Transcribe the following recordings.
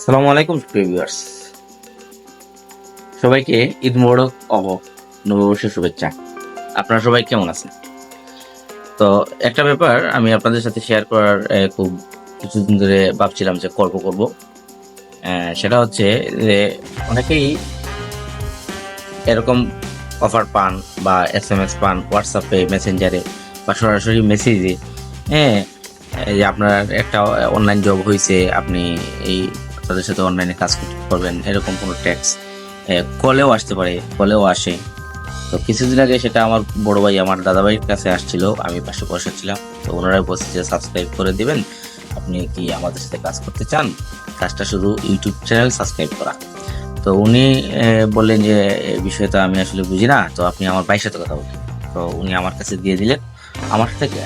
আসসালামু আলাইকুম প্রিভিউয়ার্স সবাইকে ঈদ মোবারক অব নববর্ষের শুভেচ্ছা। আপনারা সবাই কেমন আছেন? তো একটা ব্যাপার আমি আপনাদের সাথে শেয়ার করার খুব কিছুদিন ধরে ভাবছিলাম যে করব। করব সেটা হচ্ছে যে অনেকেই এরকম অফার পান বা এস এম এস পান হোয়াটসঅ্যাপে মেসেঞ্জারে বা সরাসরি মেসেজে হ্যাঁ যে আপনার একটা অনলাইন জব হয়েছে আপনি এই তাদের সাথে অনলাইনে কাজ করতে পারবেন, এরকম কোনো ট্যাক্স কলেও আসতে পারে কলেও আসে। তো কিছুদিন আগে সেটা আমার বড় ভাই, আমার দাদাভাইয়ের কাছে আসছিল, আমি পাশে বসেছিলাম তো ওনারাই বলছে যে সাবস্ক্রাইব করে দিবেন। আপনি কি আমাদের সাথে কাজ করতে চান? কাজটা শুধু ইউটিউব চ্যানেল সাবস্ক্রাইব করা। তো উনি বললেন যে বিষয়টা আমি আসলে বুঝি না, তো আপনি আমার ভাইয়ের সাথে কথা বলুন। তো উনি আমার কাছে দিয়ে দিলেন। আমার থেকে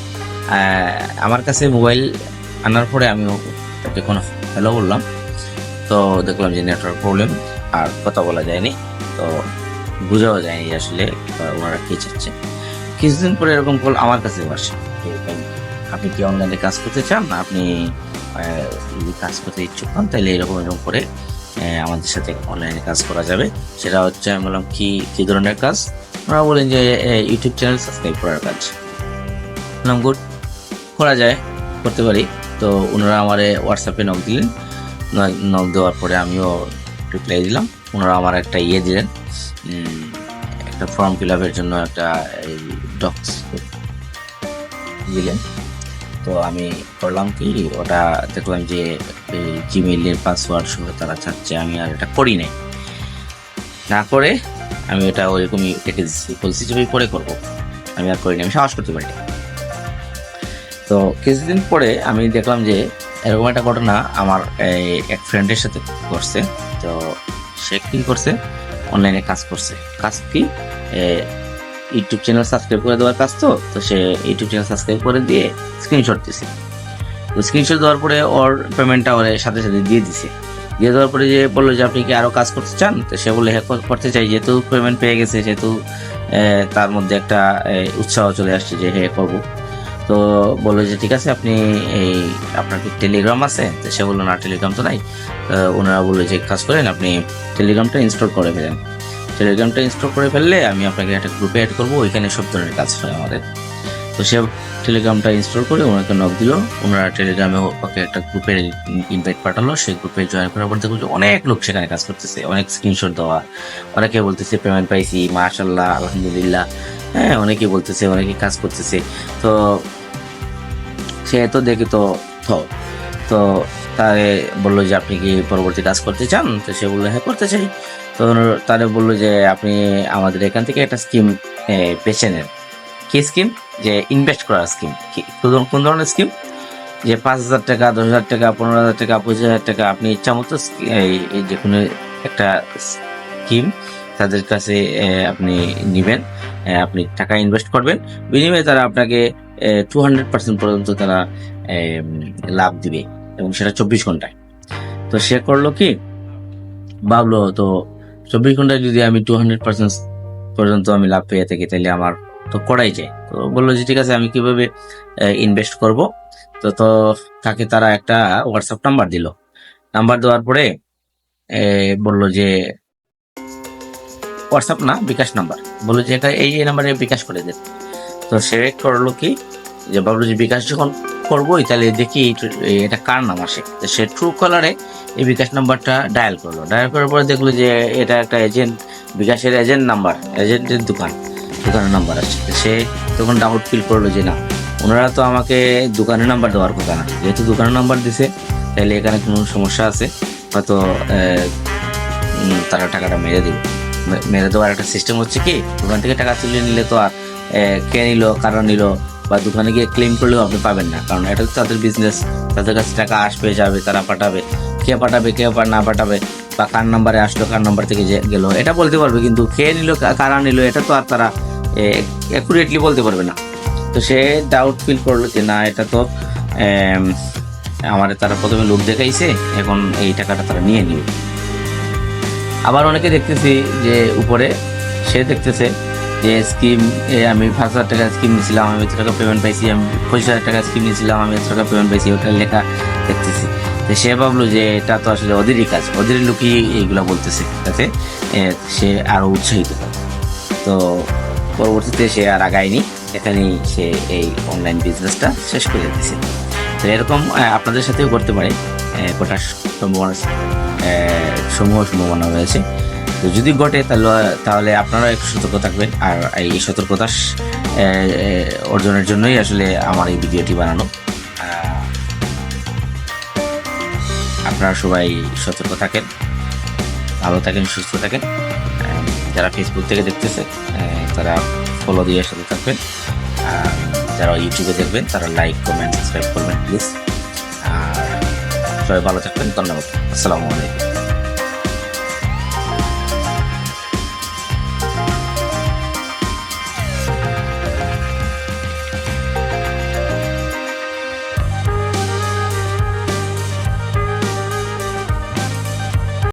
আমার কাছে মোবাইল আনার পরে আমি তাকে কোনো হ্যালো বললাম। তো দেখলাম যে নেটওয়ার্ক প্রবলেম আর কথা বলা যায়নি, তো বোঝাও যায়নি আসলে ওনারা কি চাচ্ছে। কিছুদিন পরে এরকম কল আমার কাছে আসে আপনি কি অনলাইনে কাজ করতে চান? আপনি যদি কাজ করতে ইচ্ছুক হন, তাহলে এরকম এরকম করে আমাদের সাথে অনলাইনে কাজ করা যাবে। সেটা হচ্ছে, আমি বললাম, কি কি ধরনের কাজ? ওনারা বলেন যে ইউটিউব চ্যানেল সাবস্ক্রাইব করার কাজ। বললাম, গুড, করা যায়, করতে পারি। তো ওনারা আমার হোয়াটসঅ্যাপে নক দিলেন। নক দেওয়ার পরে আমিও রিপ্লাই দিলাম। ওনারা আমার একটা ইয়ে দিলেন একটা ফর্ম ফিল আপের জন্য একটা এই ডক্স দিলেন। তো আমি করলাম কি, ওটা দেখলাম যে জিমেইলের পাসওয়ার্ড সহ তারা চাচ্ছে, আমি আর এটা করি নাই। না করে আমি এটা ওইরকমই কেটে দিচ্ছি বলছি যে পরে করব। আমি আর করিনি, আমি সাহস করতে পারি তো কিছুদিন পরে আমি দেখলাম যে এরকম একটা ঘটনা আমার এক ফ্রেন্ডের সাথে করছে তো সে কি করছে? অনলাইনে কাজ করছে। কাজ কি? ইউটিউব চ্যানেল সাবস্ক্রাইব করে দেওয়ার কাজ তো? তো সে ইউটিউব চ্যানেল সাবস্ক্রাইব করে দিয়ে স্ক্রিনশট দিছে। তো স্ক্রিনশট দেওয়ার পরে ওর পেমেন্টটা ওর সাথে সাথে দিয়ে দিছে। দিয়ে দেওয়ার পরে যে বলল যে, আপনি কি আরও কাজ করতে চান? তো সে বললে হ্যাঁ করতে চাই। যেহেতু পেমেন্ট পেয়ে গেছে, সেহেতু তার মধ্যে একটা উৎসাহ চলে আসছে যে হ্যাঁ করব। তো বলল যে, ঠিক আছে, আপনি এই আপনার কি টেলিগ্রাম আছে? তো সে বলল, না টেলিগ্রাম তো নাই। ওনারা বলল যে কাজ করেন, আপনি টেলিগ্রামটা ইনস্টল করে ফেলেন। টেলিগ্রামটা ইনস্টল করে ফেললে আমি আপনাকে একটা গ্রুপে অ্যাড করব, ওইখানে সব ধরনের কাজ হয় আমাদের। তো সে টেলিগ্রামটা ইনস্টল করে ওনাকে নক দিল। ওনারা টেলিগ্রামে ওকে একটা গ্রুপের ইনভাইট পাঠালো। সেই গ্রুপে জয়েন করার পর দেখো যে অনেক লোক সেখানে কাজ করতেছে, অনেক স্ক্রিনশট দেওয়া। অনেকে বলতেছে পেমেন্ট পাইছি মাশাল্লাহ আলহামদুলিল্লাহ। হ্যাঁ অনেকে বলতেছে অনেকে কাজ করতেছে। তো সে তো দেখে তো তো তারে বলল যে, আপনি কি পরবর্তী কাজ করতে চান? তো সে বলল হ্যাঁ করতে চাই। তো তারে বলল যে, আপনি আমাদের এখান থেকে একটা স্কিম বেছে নেন। কি স্কিম? যে ইনভেস্ট করার স্কিম। কোন ধরনের স্কিম? যে পাঁচ হাজার টাকা, দশ হাজার টাকা, পনেরো হাজার টাকা, পঁচিশ হাজার টাকা, আপনি ইচ্ছা মতো যে কোনো একটা স্কিম তাদের কাছে আপনি নেবেন। আপনি টাকা ইনভেস্ট করবেন। বিনিময়ে তারা আপনাকে টু হান্ড্রেড পার্সেন্ট পর্যন্ত তারা লাভ দিবে এবং সেটা চব্বিশ ঘন্টায়। তো সে করল কি? ভাবলো তো চব্বিশ ঘন্টায় যদি আমি টু হান্ড্রেড পার্সেন্ট পর্যন্ত আমি লাভ পেয়ে থাকি, তাহলে আমার তো করাই যায়। তো বলল যে, ঠিক আছে, আমি কীভাবে ইনভেস্ট করব? তো তো তাকে তারা একটা হোয়াটসঅ্যাপ নাম্বার দিল। নাম্বার দেওয়ার পরে বলল যে হোয়াটসঅ্যাপ না, বিকাশ নাম্বার বলল যে, এটা এই নাম্বারে বিকাশ করে দেন তো সে করল কি, যে, ভাবলো যে, বিকাশ যখন করবোই, তাহলে দেখি এটা কার নাম আসে? তো সে ট্রু কলারে এই বিকাশ নাম্বারটা ডায়াল করল। ডায়াল করার পরে দেখল যে, এটা একটা এজেন্ট বিকাশের এজেন্ট নাম্বার এজেন্টের দোকান। দোকানের নাম্বার আসছে সে তখন ডাউট ফিল করল যে না, ওনারা তো আমাকে দোকানের নাম্বার দেওয়ার কথা না। যেহেতু দোকানের নাম্বার দিছে, তাহলে এখানে কোনো সমস্যা আছে। হয়তো তারা টাকাটা মেরে দেবে। মেরে দেওয়ার একটা সিস্টেম হচ্ছে কি, দোকান থেকে টাকা তুলে নিলে তো আর কে নিল, কারা নিল, বা দোকানে গিয়ে ক্লেম করলেও আপনি পাবেন না। কারণ এটা তো তাদের বিজনেস তাদের কাছে টাকা আসবে, যাবে, তারা পাঠাবে। কে পাঠাবে, কে না পাঠাবে, বা কার নাম্বারে আসলো, কার নাম্বার থেকে গেল, এটা বলতে পারবে। কিন্তু কে নিল কারা নিল, এটা তো আর তারা অ্যাকুরেটলি বলতে পারবে না। তো সে ডাউট ফিল করল যে না এটা তো আম, আমার তারা প্রথমে লোক দেখাইছে এখন এই টাকাটা তারা নিয়ে নিবে আবার অনেকে দেখতেছি যে উপরে সে দেখতেছে যে স্কিম আমি পাঁচ হাজার টাকা স্কিম নিয়েছিলাম আমি এত টাকা পেমেন্ট পাইছি আমি পঁচিশ হাজার টাকা স্কিম নিয়েছিলাম আমি এত টাকা পেমেন্ট পাইছি ওটা লেখা দেখতেছি। তো সে ভাবলো যে এটা তো আসলে ওদেরই কাজ। ওদের লোকই এইগুলা বলতেছে তাতে সে আরও উৎসাহিত তো পরবর্তীতে সে আর আগায়নি। এখানেই সে এই অনলাইন বিজনেসটা শেষ করে দিয়েছে। তো এরকম আপনাদের সাথেও করতে পারে গোটার সম্ভাবনা সমূহ সম্ভাবনা রয়েছে। তো যদি ঘটে, তাহলে তাহলে আপনারা একটু সতর্ক থাকবেন। আর এই সতর্কতা অর্জনের জন্যই আসলে আমার এই ভিডিওটি বানানো। আপনারা সবাই সতর্ক থাকেন, ভালো থাকেন, সুস্থ থাকেন। যারা ফেসবুক থেকে দেখতেছে তারা ফলো দিয়ে সাথে থাকবেন। যারা ইউটিউবে দেখবেন, তারা লাইক কমেন্ট সাবস্ক্রাইব করবেন প্লিজ আর সবাই ভালো থাকবেন। ধন্যবাদ। আসসালামু আলাইকুম।